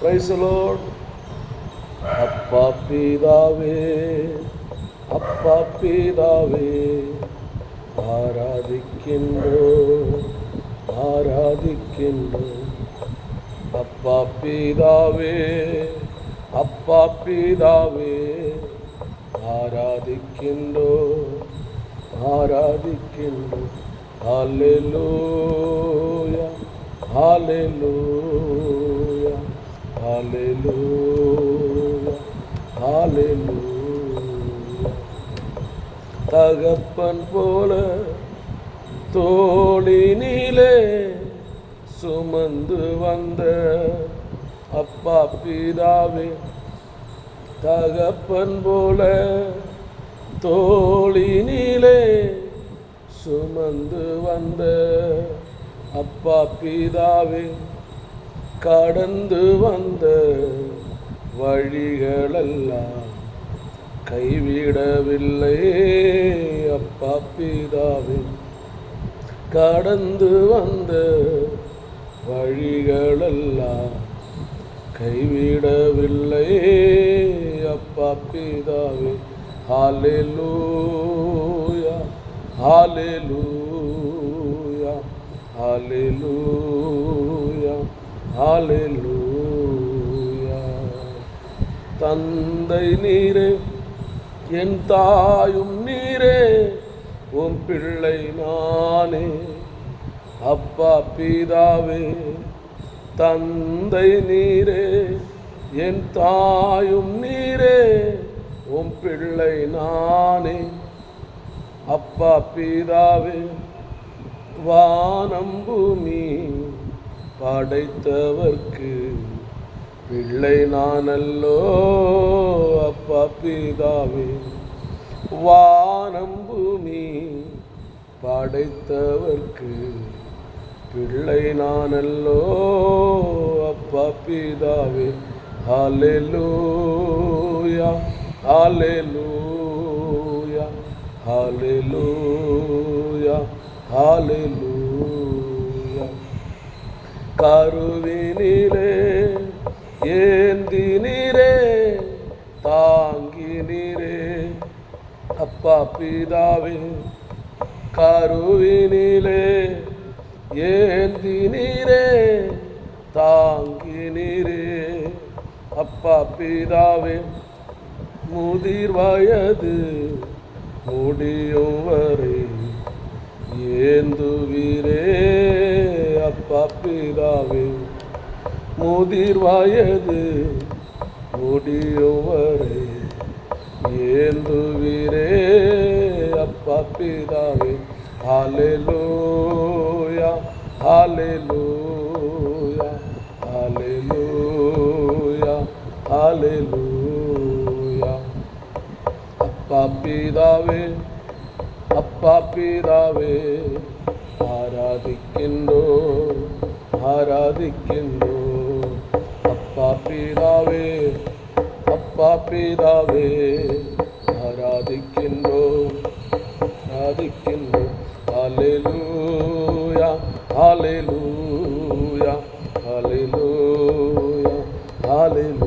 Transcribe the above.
பிரைசலோட் அப்பா பிதாவே அப்பா பிதாவே ஆராதிக்கின்றோ ஆராதிக்கின்றோ அப்பா பிதாவே அப்பா பிதாவே ஆராதிக்கின்றோ ஆராதிக்கின்றோ ஹalleluya ஹalleluya ஹalleluya ஹalleluya தகப்பன் போல தோளினிலே சுமந்து வந்த அப்பா பிதாவே தகப்பன் போல தோளினிலே சுமந்து வந்த அப்பா பிதாவே கடந்து வந்த வழிகளெல்லாம் கைவிடவில்லை. அப்பா பிதாவின் கடந்து வந்த வழிகளெல்லாம் கைவிடவில்லை. அப்பா பிதாவே ஹalleluya ஹalleluya ஹalleluya. ஹாலூயா தந்தை நீரே என் தாயும் நீரே உன் பிள்ளை நானே. அப்பா பீதாவே தந்தை நீரே என் தாயும் நீரே உன் பிள்ளை நானே. அப்பா பீதாவே வானம் பூமி படைத்தவர்க்கு பிள்ளை நானல்லோ அப்பா பிதாவே. வானம் பூமி படைத்தவர்க்கு பிள்ளை நானல்லோ அப்பா பிதாவே. ஹலெலூயா ஹலெலூயா ஹலெலூயா ஹalleluya. கருவினிலே ஏந்தினிரே தாங்கினிரே. அப்பா பிதாவே கருவினிலே ஏந்தினிரே தாங்கினிரே. அப்பா பிதாவே முதிர் வயது முடியும் வரை ஏந்துவீரே. அப்பா பிதாவே முதிர் வயது முடியும் வரை ஏந்துவீரே அப்பா பிதாவே ஹalleluya ஹalleluya ஹalleluya ஹalleluya. அப்பா பிதாவே அப்பா பிதாவே ആരാധിക്കണ്ടോ ആരാധിക്കണ്ടോ. അപ്പാ പിതാവേ അപ്പാ പിതാവേ ആരാധിക്കണ്ടോ ആരാധിക്കണ്ടോ. Hallelujah hallelujah hallelujah hallelujah.